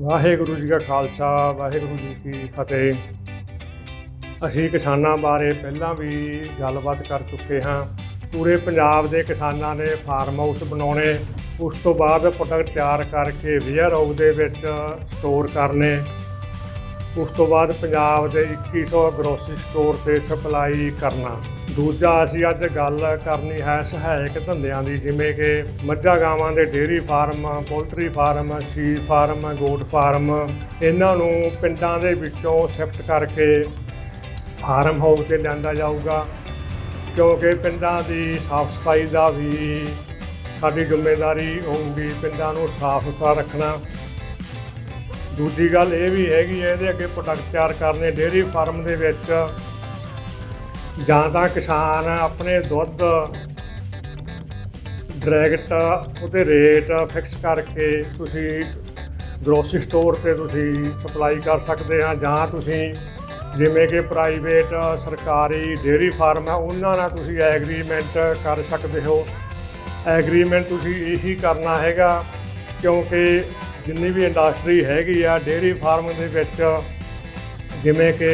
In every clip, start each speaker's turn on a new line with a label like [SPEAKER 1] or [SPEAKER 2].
[SPEAKER 1] ਵਾਹਿਗੁਰੂ ਜੀ ਕਾ ਖਾਲਸਾ, ਵਾਹਿਗੁਰੂ ਜੀ ਕੀ ਫਤਿਹ। ਅਸੀਂ ਕਿਸਾਨਾਂ ਬਾਰੇ ਪਹਿਲਾਂ ਵੀ ਗੱਲਬਾਤ ਕਰ ਚੁੱਕੇ ਹਾਂ। ਪੂਰੇ ਪੰਜਾਬ ਦੇ ਕਿਸਾਨਾਂ ਨੇ ਫਾਰਮ ਹਾਊਸ ਬਣਾਉਣੇ, ਉਸ ਤੋਂ ਬਾਅਦ ਪ੍ਰੋਡਕਟ ਤਿਆਰ ਕਰਕੇ ਵੇਅਰ ਹਾਊਸ ਦੇ ਵਿੱਚ ਸਟੋਰ ਕਰਨੇ। ਉਸ ਤੋਂ ਬਾਅਦ ਪੰਜਾਬ ਦੇ 2100 ਗਰੋਸਰੀ ਸਟੋਰ ਤੇ ਸਪਲਾਈ ਕਰਨਾ। ਦੂਜਾ ਅਸੀਂ ਅੱਜ ਗੱਲ ਕਰਨੀ ਹੈ ਸਹਾਇਕ ਧੰਦਿਆਂ ਦੀ, ਜਿਵੇਂ ਕਿ ਮੱਝਾਂ ਗਾਵਾਂ ਦੇ dairy farm, poultry farm sea farm, goat farm, ਇਹਨਾਂ ਨੂੰ ਪਿੰਡਾਂ ਦੇ ਵਿੱਚੋਂ ਸ਼ਿਫਟ ਕਰਕੇ ਫਾਰਮ ਹਾਊਸ ਤੇ ਲਿਆਂਦਾ ਜਾਊਗਾ, ਕਿਉਂਕਿ ਪਿੰਡਾਂ ਦੀ ਸਾਫ਼ ਸਫ਼ਾਈ ਦਾ ਵੀ ਸਾਡੀ ਜ਼ਿੰਮੇਵਾਰੀ ਹੋਊਗੀ, ਪਿੰਡਾਂ ਨੂੰ ਸਾਫ਼ ਸੁਥਰਾ ਰੱਖਣਾ। ਦੂਜੀ ਗੱਲ ਇਹ ਵੀ ਹੈਗੀ ਹੈ, ਇਹਦੇ ਅੱਗੇ ਪ੍ਰੋਡਕਟ ਤਿਆਰ ਕਰਨੇ, ਡੇਅਰੀ ਫਾਰਮ ਦੇ ਵਿੱਚ ਜਾਂ ਤਾਂ ਕਿਸਾਨ ਆਪਣੇ ਦੁੱਧ ਡਾਇਰੈਕਟ ਉਹਦੇ ਰੇਟ ਫਿਕਸ ਕਰਕੇ ਤੁਸੀਂ ਗਰੋਸਰੀ ਸਟੋਰ ਤੇ ਤੁਸੀਂ ਸਪਲਾਈ ਕਰ ਸਕਦੇ ਆ ਜਾਂ ਤੁਸੀਂ ਜਿਵੇਂ ਕਿ ਪ੍ਰਾਈਵੇਟ ਸਰਕਾਰੀ ਡੇਅਰੀ ਫਾਰਮ ਹੈ, ਉਹਨਾਂ ਨਾਲ ਤੁਸੀਂ ਐਗਰੀਮੈਂਟ ਕਰ ਸਕਦੇ ਹੋ। ਐਗਰੀਮੈਂਟ ਤੁਸੀਂ ਇਹੀ ਕਰਨਾ ਹੈਗਾ ਕਿਉਂਕਿ ਜਿੰਨੀ ਵੀ ਇੰਡਸਟਰੀ ਹੈਗੀ ਆ ਡੇਅਰੀ ਫਾਰਮ ਦੇ ਵਿੱਚ ਜਿਵੇਂ ਕਿ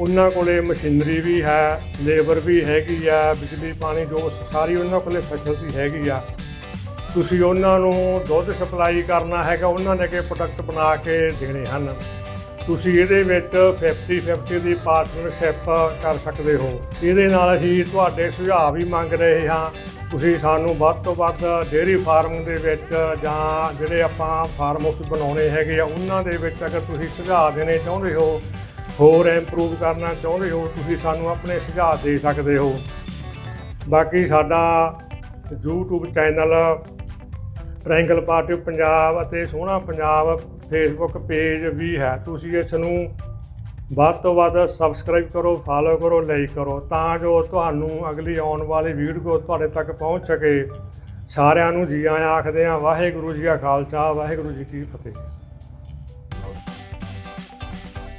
[SPEAKER 1] ਉਹਨਾਂ ਕੋਲੇ ਮਸ਼ੀਨਰੀ ਵੀ ਹੈ, ਲੇਬਰ ਵੀ ਹੈਗੀ ਆ, ਬਿਜਲੀ, ਪਾਣੀ, ਜੋ ਸਾਰੀ ਉਹਨਾਂ ਕੋਲੇ ਫੈਸਿਲਿਟੀ ਹੈਗੀ ਆ। ਤੁਸੀਂ ਉਹਨਾਂ ਨੂੰ ਦੁੱਧ ਸਪਲਾਈ ਕਰਨਾ ਹੈਗਾ, ਉਹਨਾਂ ਨੇ ਕਿ ਪ੍ਰੋਡਕਟ ਬਣਾ ਕੇ ਦੇਣੇ ਹਨ। ਤੁਸੀਂ ਇਹਦੇ ਵਿੱਚ 50 50 ਦੀ ਪਾਰਟਨਰਸ਼ਿਪ ਕਰ ਸਕਦੇ ਹੋ। ਇਹਦੇ ਨਾਲ ਅਸੀਂ ਤੁਹਾਡੇ ਸੁਝਾਅ ਵੀ ਮੰਗ ਰਹੇ ਹਾਂ। ਤੁਸੀਂ ਸਾਨੂੰ ਵੱਧ ਤੋਂ ਵੱਧ ਡੇਅਰੀ ਫਾਰਮ ਦੇ ਵਿੱਚ ਜਾਂ ਜਿਹੜੇ ਆਪਾਂ ਫਾਰਮ ਹਾਊਸ ਬਣਾਉਣੇ ਹੈਗੇ ਆ, ਉਹਨਾਂ ਦੇ ਵਿੱਚ ਅਗਰ ਤੁਸੀਂ ਸੁਝਾਅ ਦੇਣੇ ਚਾਹੁੰਦੇ ਹੋ ਹੋਰ ਇੰਪਰੂਵ ਕਰਨਾ ਚਾਹੁੰਦੇ ਹੋ, ਤੁਸੀਂ ਸਾਨੂੰ ਆਪਣੇ ਸੁਝਾਅ ਦੇ ਸਕਦੇ ਹੋ। ਬਾਕੀ ਸਾਡਾ YouTube channel triangle party Punjab ਅਤੇ ਸੋਹਣਾ ਪੰਜਾਬ ਫੇਸਬੁੱਕ ਪੇਜ ਵੀ ਹੈ। ਤੁਸੀਂ ਇਸ ਨੂੰ ਵੱਧ ਤੋਂ ਵੱਧ ਸਬਸਕ੍ਰਾਈਬ ਕਰੋ ਫਾਲੋ ਕਰੋ ਲਾਈਕ ਕਰੋ ਤਾਂ ਜੋ ਤੁਹਾਨੂੰ ਅਗਲੀ ਆਉਣ ਵਾਲੀ ਵੀਡੀਓ ਤੁਹਾਡੇ ਤੱਕ ਪਹੁੰਚ ਸਕੇ। ਸਾਰਿਆਂ ਨੂੰ ਜੀ ਆਇਆਂ ਆਖਦੇ ਹਾਂ, ਵਾਹਿਗੁਰੂ ਜੀ ਕਾ ਖਾਲਸਾ, ਵਾਹਿਗੁਰੂ ਜੀ ਕੀ ਫਤਿਹ।